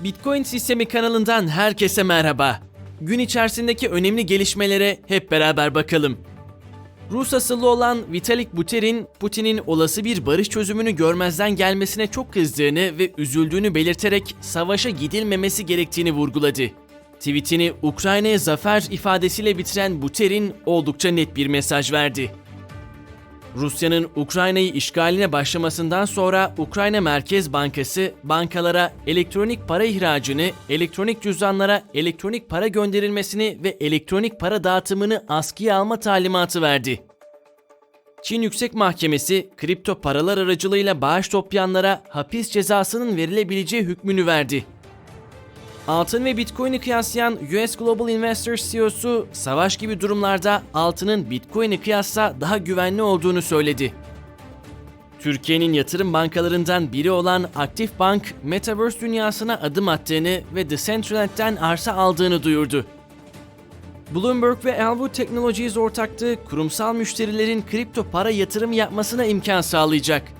Bitcoin Sistemi kanalından herkese merhaba. Gün içerisindeki önemli gelişmelere hep beraber bakalım. Rus asıllı olan Vitalik Buterin, Putin'in olası bir barış çözümünü görmezden gelmesine çok kızdığını ve üzüldüğünü belirterek savaşa gidilmemesi gerektiğini vurguladı. Tweetini Ukrayna'ya zafer ifadesiyle bitiren Buterin oldukça net bir mesaj verdi. Rusya'nın Ukrayna'yı işgaline başlamasından sonra Ukrayna Merkez Bankası bankalara elektronik para ihracını, elektronik cüzdanlara elektronik para gönderilmesini ve elektronik para dağıtımını askıya alma talimatı verdi. Çin Yüksek Mahkemesi kripto paralar aracılığıyla bağış toplayanlara hapis cezasının verilebileceği hükmünü verdi. Altın ve Bitcoin'i kıyaslayan US Global Investors CEO'su savaş gibi durumlarda altının Bitcoin'i kıyasla daha güvenli olduğunu söyledi. Türkiye'nin yatırım bankalarından biri olan Aktif Bank, Metaverse dünyasına adım attığını ve Decentraland'den arsa aldığını duyurdu. Bloomberg ve Elwood Technologies ortaklığı kurumsal müşterilerin kripto para yatırım yapmasına imkan sağlayacak.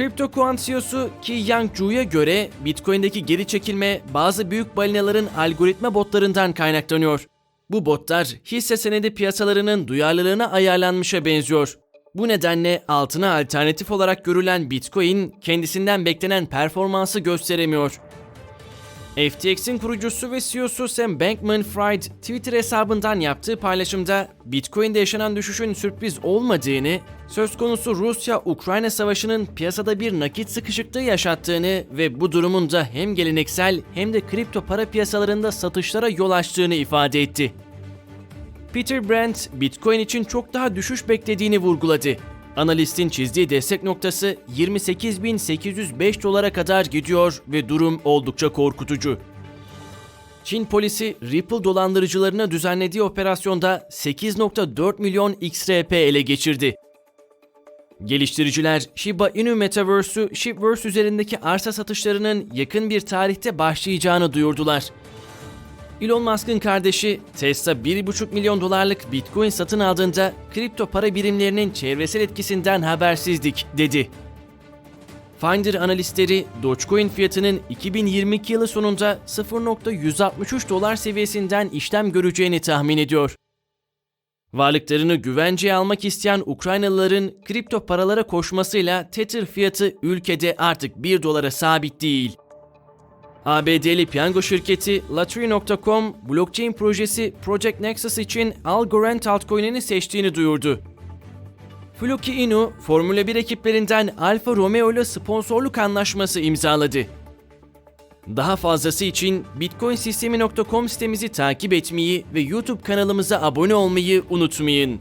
CryptoQuant CEO'su Ki Yang Zhu'ya göre Bitcoin'deki geri çekilme bazı büyük balinaların algoritma botlarından kaynaklanıyor. Bu botlar hisse senedi piyasalarının duyarlılığına ayarlanmışa benziyor. Bu nedenle altına alternatif olarak görülen Bitcoin kendisinden beklenen performansı gösteremiyor. FTX'in kurucusu ve CEO'su Sam Bankman-Fried Twitter hesabından yaptığı paylaşımda Bitcoin'de yaşanan düşüşün sürpriz olmadığını, söz konusu Rusya-Ukrayna savaşının piyasada bir nakit sıkışıklığı yaşattığını ve bu durumun da hem geleneksel hem de kripto para piyasalarında satışlara yol açtığını ifade etti. Peter Brandt, Bitcoin için çok daha düşüş beklediğini vurguladı. Analistin çizdiği destek noktası 28.805 dolara kadar gidiyor ve durum oldukça korkutucu. Çin polisi Ripple dolandırıcılarına düzenlediği operasyonda 8.4 milyon XRP ele geçirdi. Geliştiriciler Shiba Inu Metaverse'ü Shipverse üzerindeki arsa satışlarının yakın bir tarihte başlayacağını duyurdular. Elon Musk'ın kardeşi Tesla 1,5 milyon dolarlık Bitcoin satın aldığında kripto para birimlerinin çevresel etkisinden habersizdik dedi. Finder analistleri Dogecoin fiyatının 2022 yılı sonunda 0.163 dolar seviyesinden işlem göreceğini tahmin ediyor. Varlıklarını güvenceye almak isteyen Ukraynalıların kripto paralara koşmasıyla Tether fiyatı ülkede artık 1 dolara sabit değil. ABD'li piyango şirketi Lottery.com, blockchain projesi Project Nexus için Algorand altcoin'ini seçtiğini duyurdu. Fluky Inu, Formula 1 ekiplerinden Alfa Romeo ile sponsorluk anlaşması imzaladı. Daha fazlası için bitcoinsistemi.com sitemizi takip etmeyi ve YouTube kanalımıza abone olmayı unutmayın.